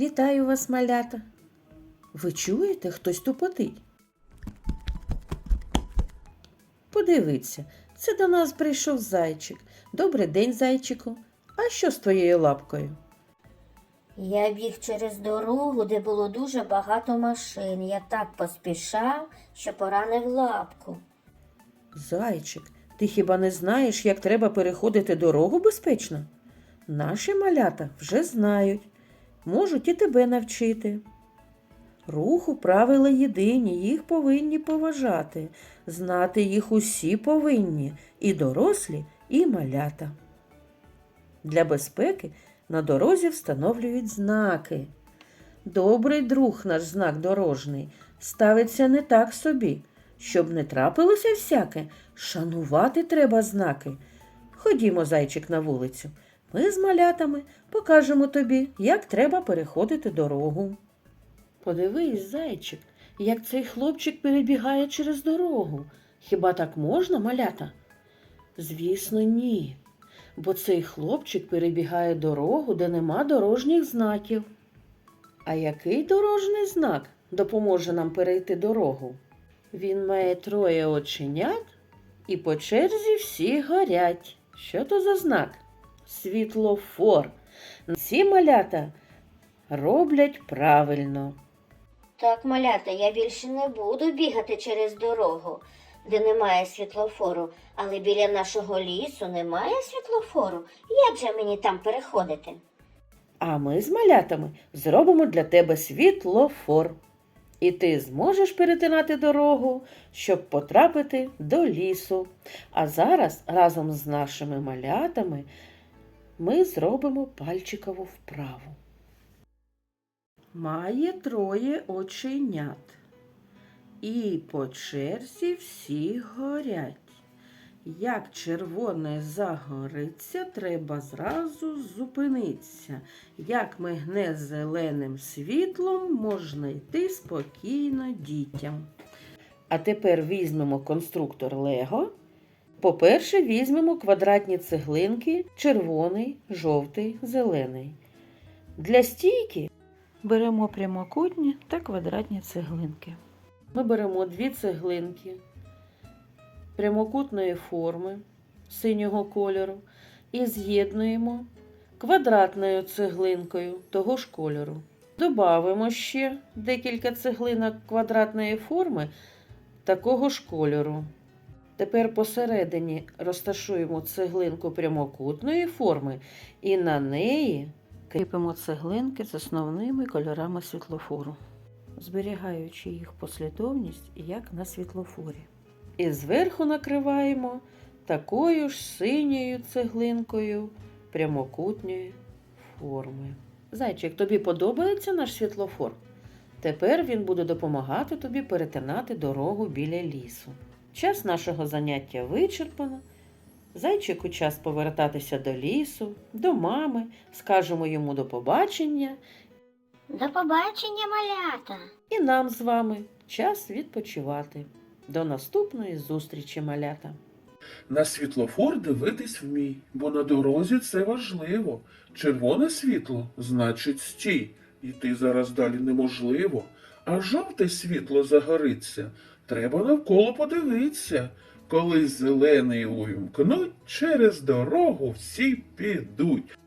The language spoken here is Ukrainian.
Вітаю вас, малята. Ви чуєте, хтось тупотить? Подивіться, це до нас прийшов зайчик. Добрий день, зайчику. А що з твоєю лапкою? Я біг через дорогу, де було дуже багато машин. Я так поспішав, що поранив лапку. Зайчик, ти хіба не знаєш, як треба переходити дорогу безпечно? Наші малята вже знають, можуть і тебе навчити. Руху правила єдині, їх повинні поважати, знати їх усі повинні, і дорослі, і малята. Для безпеки на дорозі встановлюють знаки. Добрий друг наш знак дорожний ставиться не так собі. Щоб не трапилося всяке, шанувати треба знаки. Ходімо, зайчик, на вулицю. Ми з малятами покажемо тобі, як треба переходити дорогу. Подивись, зайчик, як цей хлопчик перебігає через дорогу. Хіба так можна, малята? Звісно, ні. Бо цей хлопчик перебігає дорогу, де нема дорожніх знаків. А який дорожній знак допоможе нам перейти дорогу? Він має троє оченят і по черзі всі горять. Що то за знак? Світлофор. Ці малята роблять правильно. Так, малята, я більше не буду бігати через дорогу, де немає світлофору, але біля нашого лісу немає світлофору. Як же мені там переходити? А ми з малятами зробимо для тебе світлофор. І ти зможеш перетинати дорогу, щоб потрапити до лісу. А зараз разом з нашими малятами ми зробимо пальчикову вправу. Має троє оченят. І по черзі всі горять. Як червоне загориться, треба зразу зупинитися. Як мигне зеленим світлом, можна йти спокійно дітям. А тепер візьмемо конструктор Лего. По-перше, візьмемо квадратні цеглинки червоний, жовтий, зелений. Для стійки беремо прямокутні та квадратні цеглинки. Ми беремо дві цеглинки прямокутної форми синього кольору і з'єднуємо квадратною цеглинкою того ж кольору. Добавимо ще декілька цеглинок квадратної форми такого ж кольору. Тепер посередині розташуємо цеглинку прямокутної форми і на неї кріпимо цеглинки з основними кольорами світлофору, зберігаючи їх послідовність як на світлофорі. І зверху накриваємо такою ж синьою цеглинкою прямокутньої форми. Зайчик, тобі подобається наш світлофор? Тепер він буде допомагати тобі перетинати дорогу біля лісу. Час нашого заняття вичерпано. Зайчику час повертатися до лісу, до мами, скажемо йому до побачення, До побачення, малята! і нам з вами час відпочивати. До наступної зустрічі, малята! На світлофор дивитись вмій, бо на дорозі це важливо. Червоне світло значить стій, іти зараз далі неможливо. А жовте світло загориться, треба навколо подивитися. Коли зелений увімкнуть, через дорогу всі підуть.